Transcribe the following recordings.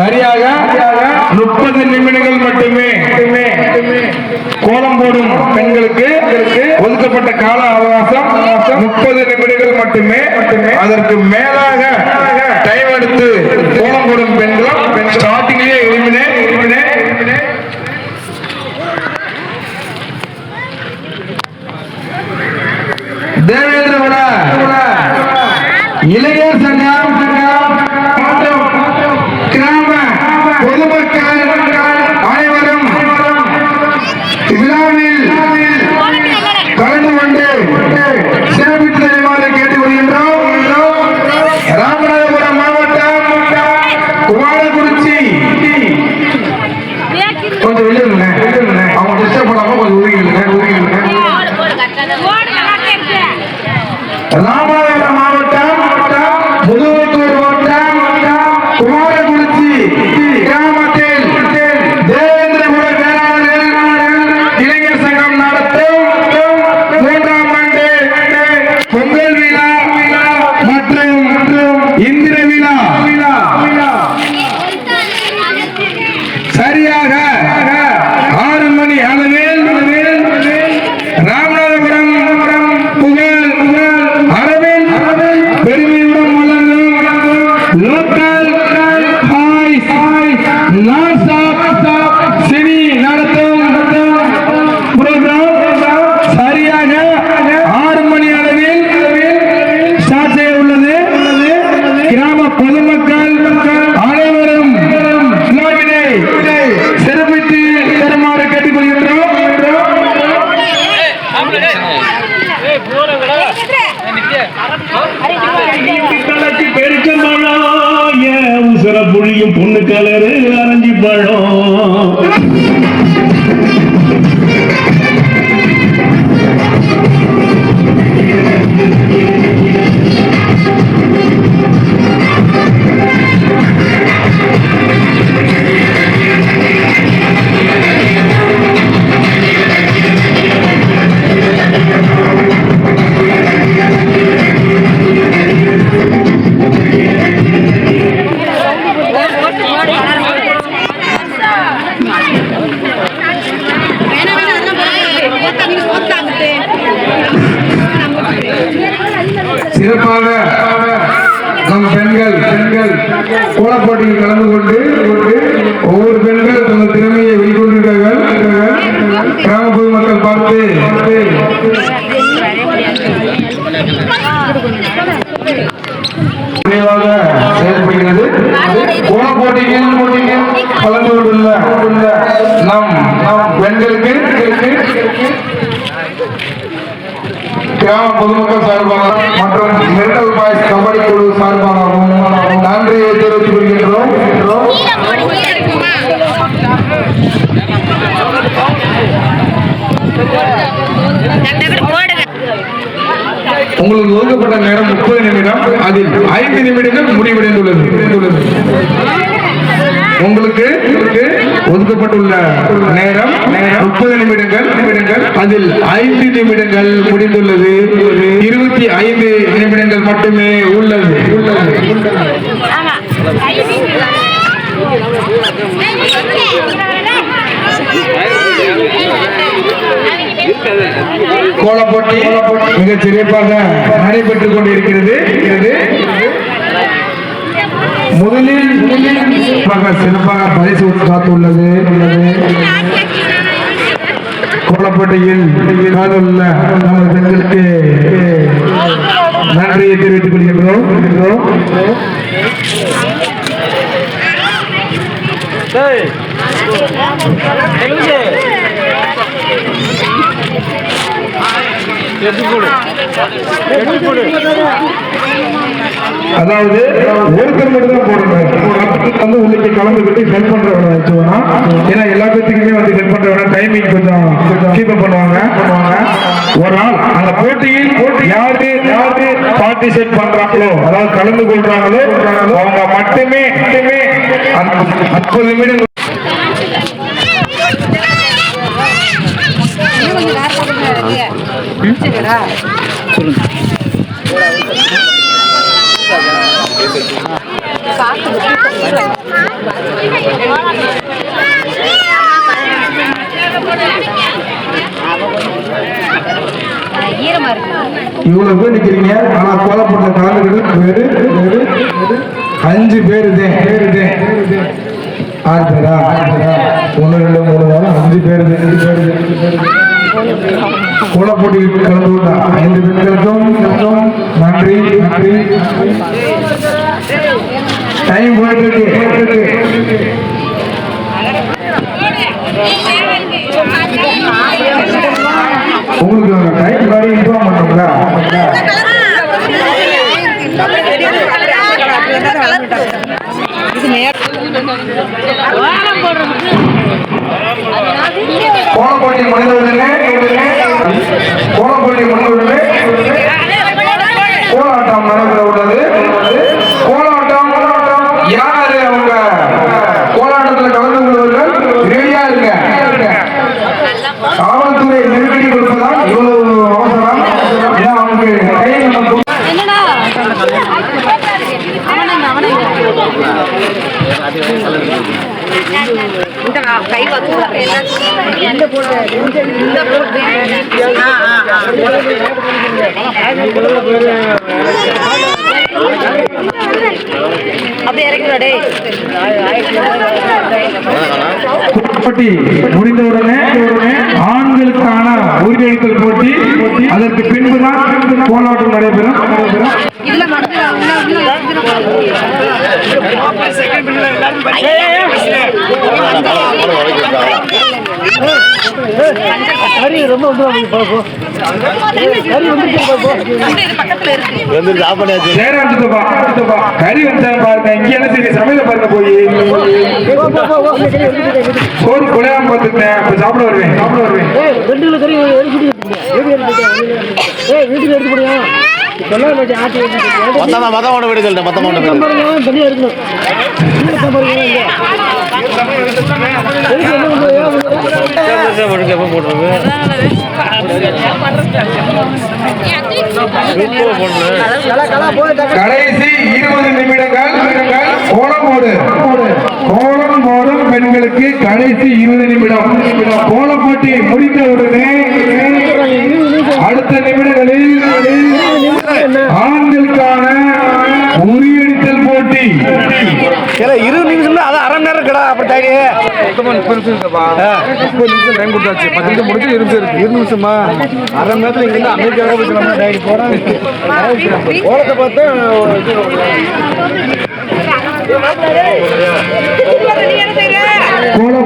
சரியாக முப்பது நிமிடங்கள் மட்டுமே கோலம் போடும் பெண்களுக்கு ஒதுக்கப்பட்ட கால அவகாசம் முப்பது நிமிடங்கள் மட்டுமே. அதற்கு மேலாக டைம் எடுத்து கோலம் போடும் பெண்களும் ஸ்டார்டிங்லயே எளிமினே தேவேந்திர இளைஞர் சங்கம் İmdi பொண்ணு கலரு அரைஞ்சி பழம். கலந்து நம் நம் பெண்களுக்கு கிராம பொதுமக்கள் சார்பாக மற்றும் மெரிட்டல் பாய்ஸ் கபடி குழு சார்பாகவும் நன்றியை தெரிவித்துக் கொள்கின்றோம். உங்களுக்கு ஒதுக்கப்பட்ட நேரம் முப்பது நிமிடம். அதில் ஐந்து நிமிடங்கள் முடிவடைந்துள்ளது. முடிவடைந்துள்ளது. உங்களுக்கு ஒதுக்கப்பட்டுள்ள நேரம் முப்பது நிமிடங்கள் நிமிடங்கள் அதில் ஐந்து நிமிடங்கள் முடிந்துள்ளது. இருபத்தி ஐந்து நிமிடங்கள் மட்டுமே உள்ளது. உள்ளது கோலப்போட்டி மிக சிறப்பாக நடைபெற்றுக் கொண்டிருக்கிறது. முதலில் சிறப்பாக சிறப்பாக பரிசு காத்துள்ளது. உள்ளது கோலப்பேட்டையில் காதுள்ள நமது பெண்களுக்கு நன்றியை தெரிவித்துக் கொள்கின்றோம். எடுத்து கொள்கின்றோம். அதாவது ஒருத்தர் மட்டும் தான் போடணும். வந்து உள்ளே கலந்துக்கிட்டு ஹெல்ப் பண்றவங்க வச்சுவோம்னா ஏன்னா எல்லா பேத்துக்குமே வந்து ஹெல்ப் பண்றவங்க டைமிங் கொஞ்சம் கீப் அப் பண்ணுவாங்க. பண்ணுவாங்க ஒரு நாள் அந்த போட்டியில் போட்டி யாரு யாரு பார்ட்டிசிபேட் பண்றாங்களோ அதாவது கலந்து கொள்றாங்களோ அவங்க மட்டுமே மட்டுமே முப்பது நிமிடம் சொல்லுங்க. இவ்வளவு பேர் நிக்கிறீங்க ஆனா கோலப்பட்ட கலந்துக்கிட்டு பேரு பேரு அஞ்சு பேரு தான் பேரு தான் ஆறு பேரா ஒன்று ரெண்டு மூணு அஞ்சு பேரு தான், கோலப்போட்டியில் கலந்து கொண்ட ஐந்து பெண்களுக்கும் நன்றி நன்றி. டைம் போயிட்டு இருக்கு. போட்டு முடிந்தவுடனே ஆண்களுக்கான உரிமையளித்தல் போட்டி. அதற்கு பின்புதான் கோலாட்டம் நடைபெறும். நடைபெறும் இதுல பக்கத்துல வந்து சாப்பாடு நேரம் கறி வந்தா பாருங்க இங்க என்ன சரி சமையல பாருங்க போய் சோறு குழையாம பார்த்துட்டேன் அப்ப சாப்பிட வருவேன் சாப்பிட வருவேன் ரெண்டு கிலோ கறி வீட்டுக்கு எடுத்து போடுங்க மொத்தமா மொத்தம் ஒன்று மொத்தம் ஒன்று தனியாக இருக்கணும் பண்ணுறது? ஏன் பண்ணுறது? கடைசி இருபது நிமிடங்கள் கோலம் போடு கோலம் போடும் பெண்களுக்கு கடைசி இருபது நிமிடம் கோலம் போட்டி முடிந்தவுடனே அடுத்த நிமிடங்களில் ஆண்களுக்கான உரியடித்தல் போட்டி ஏன்னா நிமிஷம் டைம் கொடுத்தாச்சு பத்து நிமிஷம் முடிச்சு இருபது இருக்கு. இருபது நிமிஷமா? அரை மணி நேரத்துல இங்க அமெரிக்காவே போயிட்டு டைரி போறேன் ஓலத்தை பார்த்தா கோல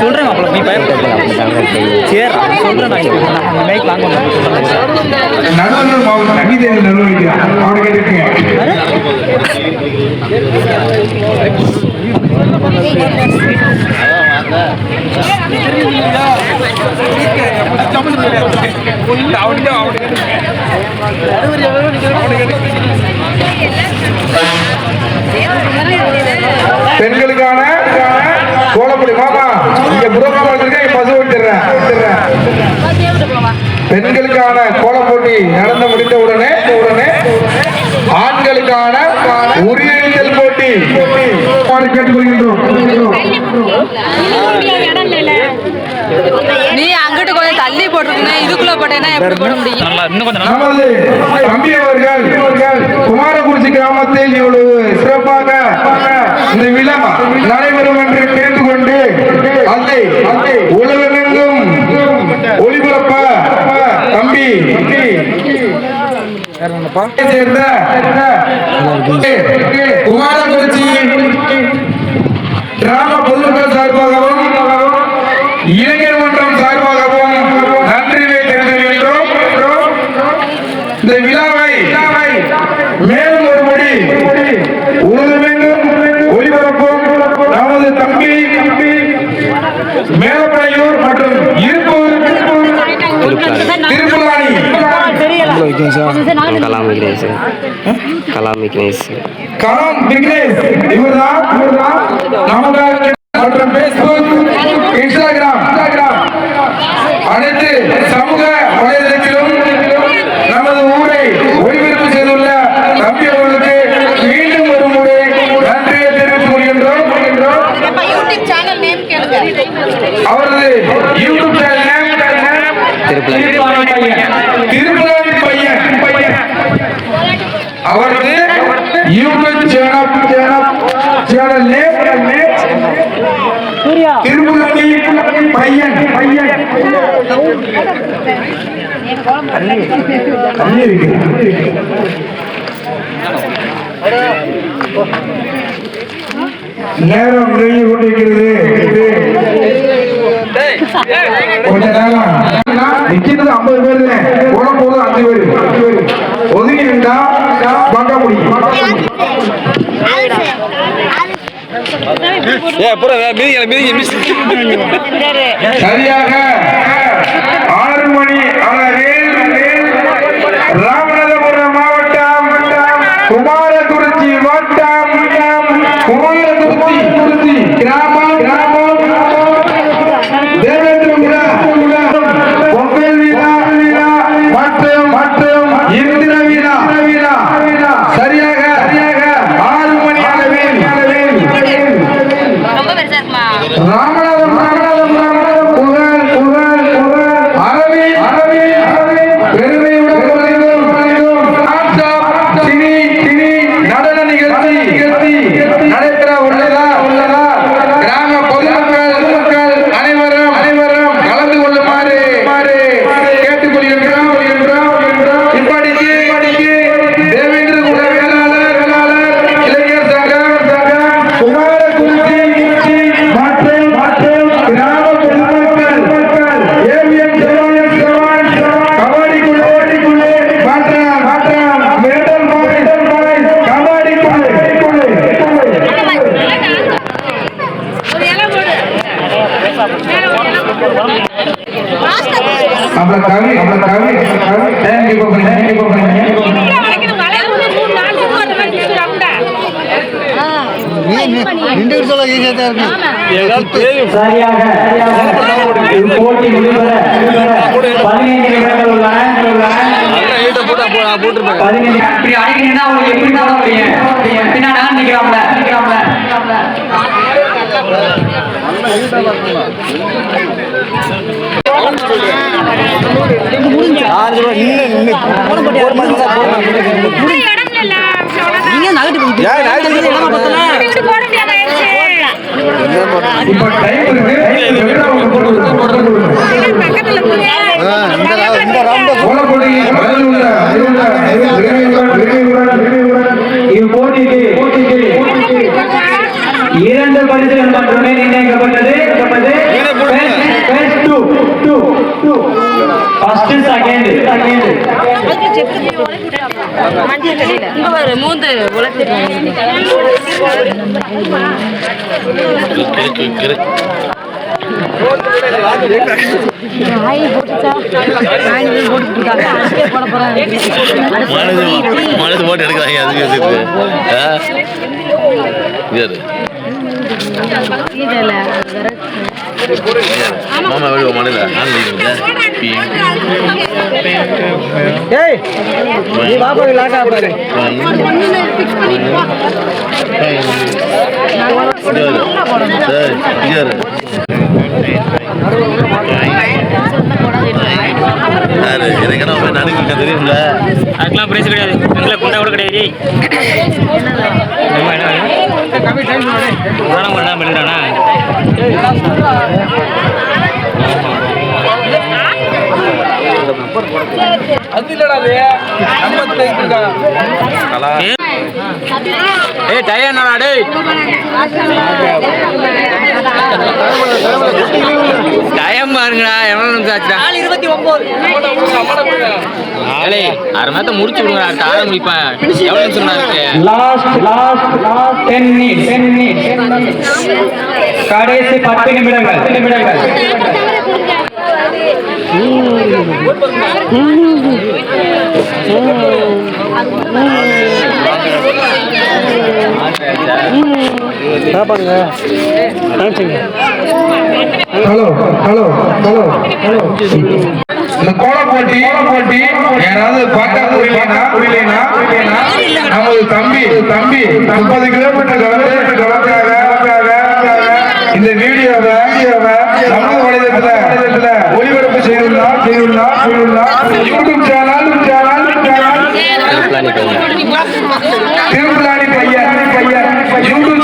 சொல்றேன் மாப்பிள்ள நீ பயப்பட சரி சொல்றேன் நான் மைக் வாங்க நடுவர் மாவட்டம் சங்கீதேவி நிர்வகிக்கிறார் அவனை பெண்களுக்கான கோலப்படி. மாமா இங்க புரோகிராம் பசு விட்டுறேன் பெண்களுக்கான கோலப்போட்டி நடந்து முடிந்த உடனே உடனே ஆண்களுக்கான உரியடித்தல் கேட்டுக்கொள்கின்றோம் நீ அங்கிட்டு கொஞ்சம் தள்ளி போட்டிருக்கணும் இதுக்குள்ள போட்டேன்னா எப்படி போட முடியும்? நல்லா இன்னும் கொஞ்சம் நல்லா நமது தம்பி அவர்கள் குமாரகுறிச்சி கிராமத்தில் இவ்வளவு சிறப்பாக இந்த விழா நடைபெறும் என்று கேட்டுக்கொண்டு அதை உலகமெங்கும் ஒளிபரப்ப தம்பி சேர்ந்த குமாரகுறிச்சி கலாம் விக்னேஷ். கலாம் விக்னேஷ். கலாம் விக்னேஷ். இவர்தான் இவர்தான் நமக்கு மற்றும் பேஸ்புக் இன்ஸ்டாகிராம் இன்ஸ்டாகிராம் அனைத்து சமூக வலைதளத்திலும் நமது ஊரை ஒளிபரப்பு செய்துள்ள தம்பி அவர்களுக்கு மீண்டும் ஒரு முறை நன்றியை தெரிவித்துக் கொள்கின்றோம். அவரது யூடியூப் சேனல் திருப்பதி பையன் அவரது YouTube channel channel name Tirupati Paiyan Paiyan. நேரம் நெருங்கி கொண்டிருக்கிறது. கொஞ்ச நேரம். நிக்கிறது ஐம்பது பேர் போன போது அஞ்சு பேர். ஒதுங்கி நின்றா சரியாக ஆறு மணி அளவில் சரியாக போட்டி முடிவர பதினைந்து நிமிடங்கள் உள்ளன பதினைந்து இப்படி அடிக்கிறீங்கன்னா உங்களுக்கு எப்படி தான் முடியும் பின்னாடி. இப்போ டைம். பக்கத்துல மனது போட்டு எடுக்கிறாங்க அதுக்கு மாமா விடுவோம் மனதில் ஏய் நீ வா போய் லாட்டா பாரு. எனக்கு என்ன நடுங்க தெரியும்ல? அதுக்கெல்லாம் பிரைஸ் கிடையாது. எங்களை குண்டா கூட கிடையாது. புராணம் பண்ணா பண்ணிடுறானா கலா ஏய் டயர் என்னடா டேய். டைம் பாருங்கடா எவ்வளவு நிமிஷம் ஆச்சுடா? இருபத்தி ஒன்பது அரை நேரத்தை முடிச்சு விடுங்க ஆறு முடிப்பேன். எவ்வளவு நிமிஷம் இருக்கு லாஸ்ட் லாஸ்ட் லாஸ்ட் டென் கடைசி பத்து நிமிடங்கள். பத்து நிமிடங்கள். ஹலோ ஹலோ ஹலோ ஹலோ இந்த கோல போட்டி போட்டி யாராவது பார்க்க முடியலனா முடியலனா நமது தம்பி தம்பி முப்பது கிலோமீட்டர் கலந்து கலக்காக இந்த வீடியோவை வீடியோவை சமூக வலைதளத்துல ஒளிபரப்பு செய்துள்ளார். செய்துள்ளார். செய்துள்ளார். YouTube channel channel channel. Thiruppulani Paiyan Paiyan YouTube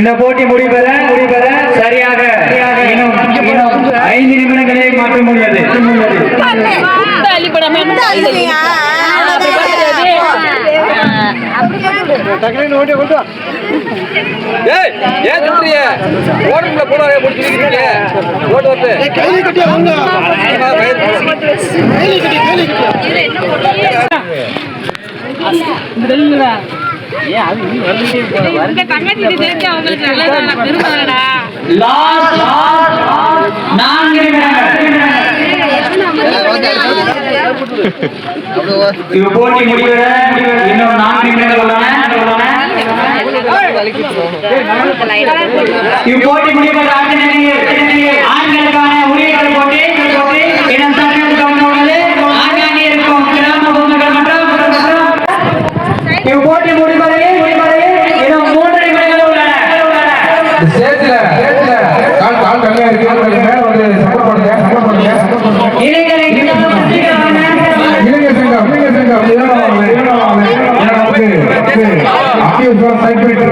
இந்த போட்டி முடிவெற முடிவெற சரியாக. இன்னும் ஐந்து நிமிடங்களே உள்ளது. டக்குனு ஓட்டி போட்டி முடிவெற இன்னும் நான்கு நிமிடங்கள் உள்ளன. இப்போட்டி முடிவுகள் ஆண்களுக்கான உரியர்கள் போட்டி இடம் தங்களுக்கு உள்ளது ஆங்காங்கே இருக்கும் கிராம பொதுமக்கள் மற்றும் இப்போட்டி முடிவதையே முடிவதையே இன்னும் மூன்று நிமிடங்கள் உள்ளன ஸ்டேஜ்ல ஸ்டேஜ்ல கால் கால் கம்மியா இருக்கு கால் கம்மியா வந்து சப்போர்ட் பண்ணுங்க சப்போர்ட் பண்ணுங்க சப்போர்ட் பண்ணுங்க இளைஞரை இளைஞர் சங்கம் இளைஞர்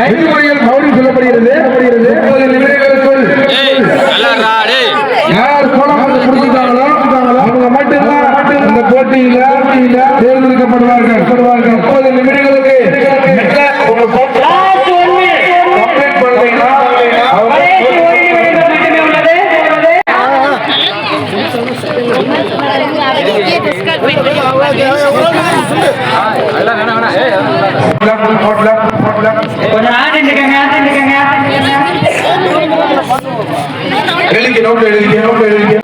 விதிமுறைகள் கௌரி சொல்லப்படுகிறது சொல்லப்படுகிறது. முப்பது நிமிடங்களுக்குள் யார் கோலம் போட்டு அவங்க மட்டும்தான் இந்த போட்டியில தேர்ந்தெடுக்கப்படுவார்கள் முப்பது போட்ல, போட்ல, போட்ல. கொஞ்ச நேரம் நின்னுக்கங்க நின்னுக்கங்க எழுதிக்க நோட்டு எழுதிக்க நோட்டு எழுதிக்க.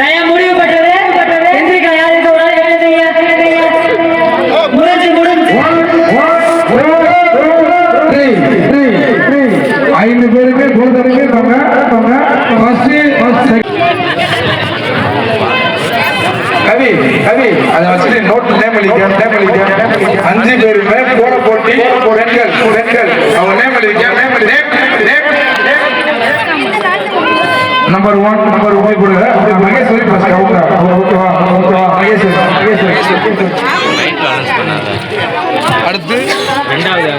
ரயம் முடிவு பெற்றது? எந்திரிக்கா யாருக்கு ஒரு ஆள் எழுதுங்க முடிஞ்சு முடிஞ்சு. ஐந்து பேருமே கொடுத்தவங்க இருப்பாங்க இருப்பாங்க ஃபர்ஸ்ட் ஃபர்ஸ்ட் கவி கவி அதை வச்சுட்டு நோட் நேம் எழுதிக்க. அஞ்சு பேருமே போட போட்டி பெண்கள் பெண்கள். அவங்க நேம் எழுதிக்க name number one number one கொடுங்க. மகேஸ்வரி ஃபர்ஸ்ட் ஓகே ஓகேவா ஓகேவா மகேஸ்வரி மகேஸ்வரி அடுத்து ரெண்டாவது